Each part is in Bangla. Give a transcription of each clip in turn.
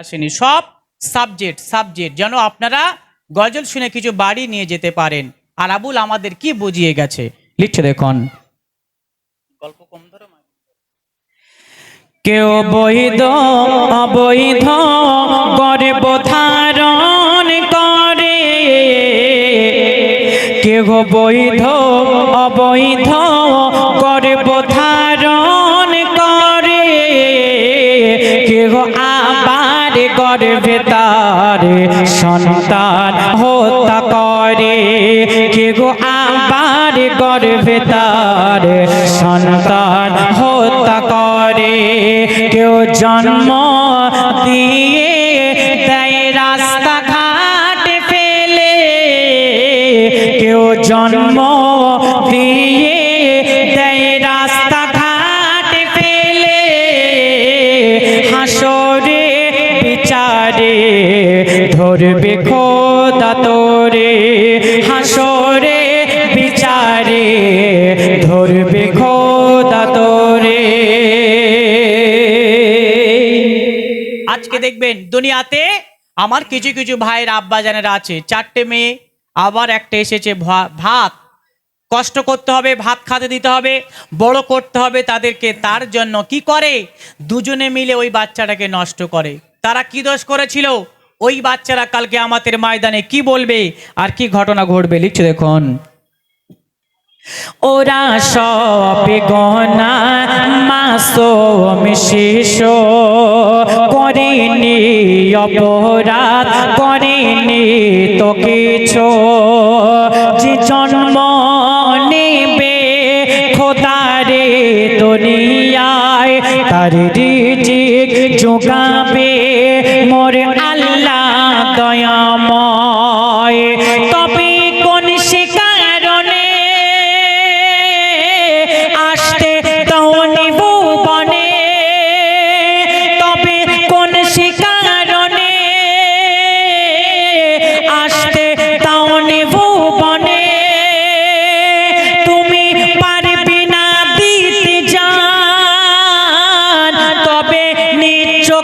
আসেনি। সব সাবজেক্ট সাবজেক্ট যেন আপনারা গজল শুনে কিছু বাড়ি নিয়ে যেতে পারেন। আর আবুল আমাদের কি বুঝিয়ে গেছে? লিখছে দেখুন। গল্প কম ধরো কেউ বৈধ অবৈধ গর্ব ধারণ করে। কেউ বৈধ অবৈধ আবার গর্ভে তার সন্তান হত্যা করে। কেউ আবার গর্ভে তার সন্তান হত্যা করে? কেউ জন্ম দিয়ে দেয় রাস্তা ঘাট ফেলে। কেউ জন্ম আজকে দেখবেন দুনিয়াতে আমার কিছু কিছু ভাইয়ের আব্বাজানেরা আছে। চারটে মেয়ে, আবার একটা এসেছে ভাত। কষ্ট করতে হবে, ভাত খাতে দিতে হবে, বড় করতে হবে তাদেরকে, তার জন্য কি করে? দুজনে মিলে ওই বাচ্চাটাকে নষ্ট করে। তারা কি দোষ করেছিল? ওই বাচ্চারা কালকে আমাদের ময়দানে কি বলবে? আর কি ঘটনা ঘটবে? লিখছে দেখুন। ওরা সব গনা মাসুম শিশু। করেনি অপরাধ, করেনি তো কিছু। যে জন্ম নেবে খোদারে দুনিয়ায়, তার রিজিক যোগাবে। মোর আল্লাহ দয়াময়।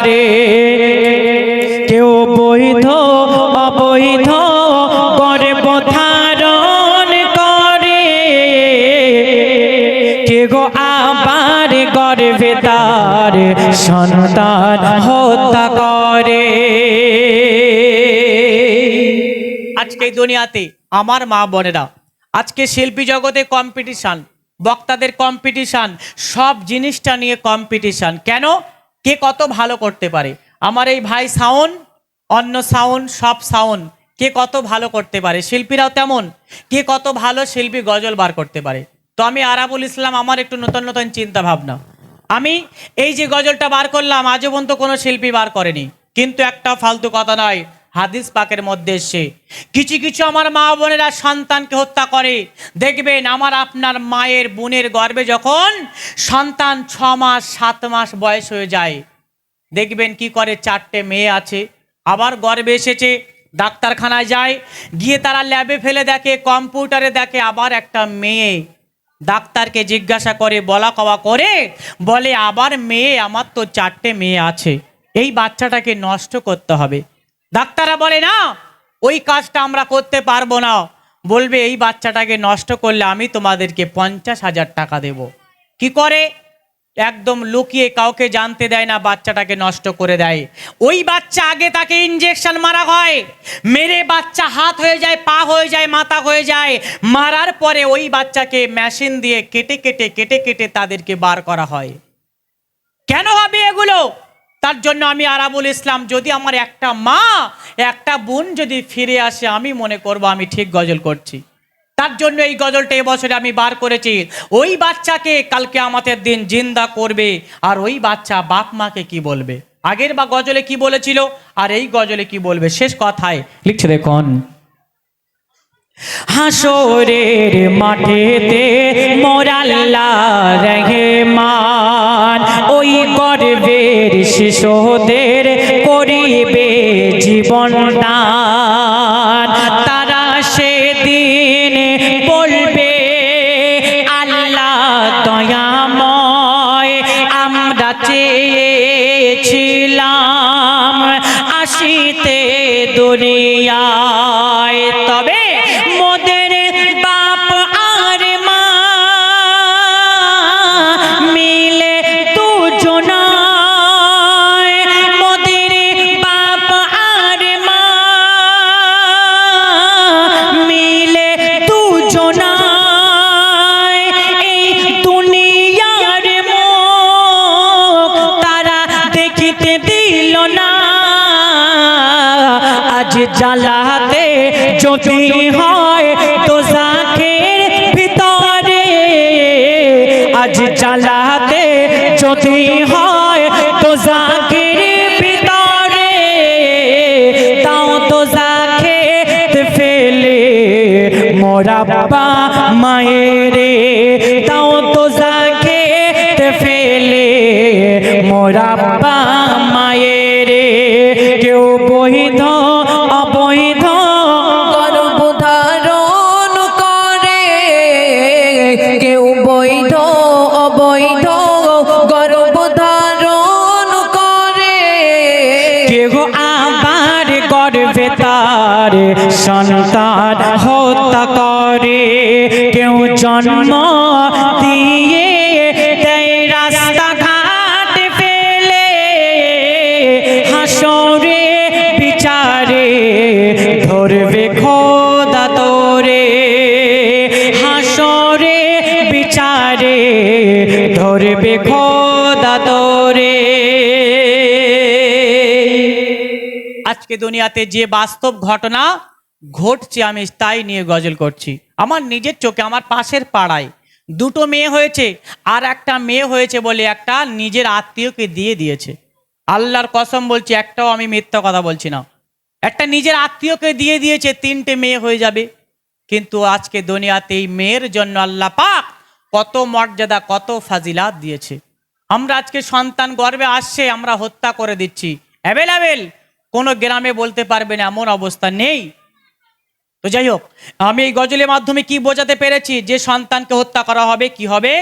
দারে কেউ বৈধ, অবৈধ গর্ব ধারণ করে। কে গো আবার গর্ভে তার সন্তান হত্যা করে। আজকে দুনিয়াতে আমার মা বোনেরা, আজকে শিল্পী জগতে কম্পিটিশন বক্তাদের কম্পিটিশন সব জিনিসটা নিয়ে কম্পিটিশন কেন? কে কত ভালো করতে পারে? আমার এই ভাই সাউন অন্য সাউন সব সাউন কে কত ভালো করতে পারে? শিল্পীরাও তেমন। কে কত ভালো শিল্পী গজল বার করতে পারে? তো আমি আরাবুল ইসলাম, আমার একটু নতুন নতুন চিন্তা ভাবনা আমি এই যে গজলটা বার করলাম, আজও পর্যন্ত কোনো শিল্পী বার করেনি। কিন্তু একটা ফালতু কথা নয় হাদিস পাকের মধ্যে এসে কিছু কিছু আমার মা বোনেরা সন্তানকে হত্যা করে। দেখবেন আমার আপনার মায়ের বোনের গর্ভে যখন সন্তান ছ মাস, সাত মাস বয়স হয়ে যায়, দেখবেন কি করে, চারটে মেয়ে আছে, আবার গর্বে এসেছে, ডাক্তারখানায় যায়, গিয়ে তারা ল্যাবে ফেলে দেখে কম্পিউটারে দেখে, আবার একটা মেয়ে ডাক্তারকে জিজ্ঞাসা করে, বলা কওয়া করে, বলে, আবার মেয়ে, আমার তো চারটে মেয়ে আছে, এই বাচ্চাটাকে নষ্ট করতে হবে। ডাক্তাররা বলে, না, ওই কাজটা আমরা করতে পারব না। বলবে, এই বাচ্চাটাকে নষ্ট করলে আমি তোমাদেরকে পঞ্চাশ হাজার টাকা দেব। কি করে? একদম লুকিয়ে কাউকে জানতে দেয় না, বাচ্চাটাকে নষ্ট করে দেয়। ওই বাচ্চা আগে তাকে ইঞ্জেকশন মারা হয়। মেরে বাচ্চা হাত হয়ে যায়, পা হয়ে যায়, মাথা হয়ে যায়। মারার পরে ওই বাচ্চাকে মেশিন দিয়ে কেটে কেটে কেটে কেটে তাদেরকে বার করা হয়। কেন হবে এগুলো? তার জন্য আমি আরাবুল ইসলাম, যদি আমার একটা মা, একটা বোন যদি ফিরে আসে, আমি মনে করব আমি ঠিক গজল করছি। তার জন্য এই গজলটা এবছরে আমি বার করেছি। ওই বাচ্চাকে কালকে আমাদের দিন জিন্দা করবে, আর ওই বাচ্চা বাপ মাকে কি বলবে? আগের বা গজলে কি বলেছিল, আর এই গজলে কি বলবে? শেষ কথায় লিখছে দেখুন। হাসরের মাঠেতে মোরাল্লা রহমান গর্বের শিশুদের করিবে জীবন দান। তারা সেদিন বলবে আল্লাহ দয়াময় আমরা চেয়েছিলাম আসিতে দুনিয়ায় জ্বালাতে যদি হয় তো জাকের ভিতরে। আজ জ্বালাতে যদি হয় তো জাকের ভিতরে। তাও তো জাকের ফেলে মোরাব্বা মায়েরে। তাও তো জাকের ফেলে মোরাব্বা মায়েরে তার সন্তান হত্যা করে। কেউ জন্ম আজকে দুনিয়াতে যে বাস্তব ঘটনা ঘটছে, আমি তাই নিয়ে গজল করছি। আমার নিজের চোখে, আমার পাশের পাড়ায় দুটো মেয়ে হয়েছে, আর একটা মেয়ে হয়েছে বলে একটা নিজের আত্মীয়কে দিয়ে দিয়েছে। আল্লাহর কসম বলছি, একটাও আমি মিথ্যা কথা বলছি না। একটা নিজের আত্মীয়কে দিয়ে দিয়েছে, তিনটে মেয়ে হয়ে যাবে। কিন্তু আজকে দুনিয়াতে এই মেয়ের জন্য আল্লাহ পাক কত মর্যাদা, কত ফাজিলাত দিয়েছে। আমরা আজকে সন্তান গর্বে আসছে, আমরা হত্যা করে দিচ্ছি। অ্যাভেলেবেল কোনো গ্রামে বলতে পারবে না, এমন অবস্থা নেই। তো যাই হোক, আমি এই গজলের মাধ্যমে কি বোঝাতে পেরেছি? যে সন্তানকে হত্যা করা হবে, কি হবে?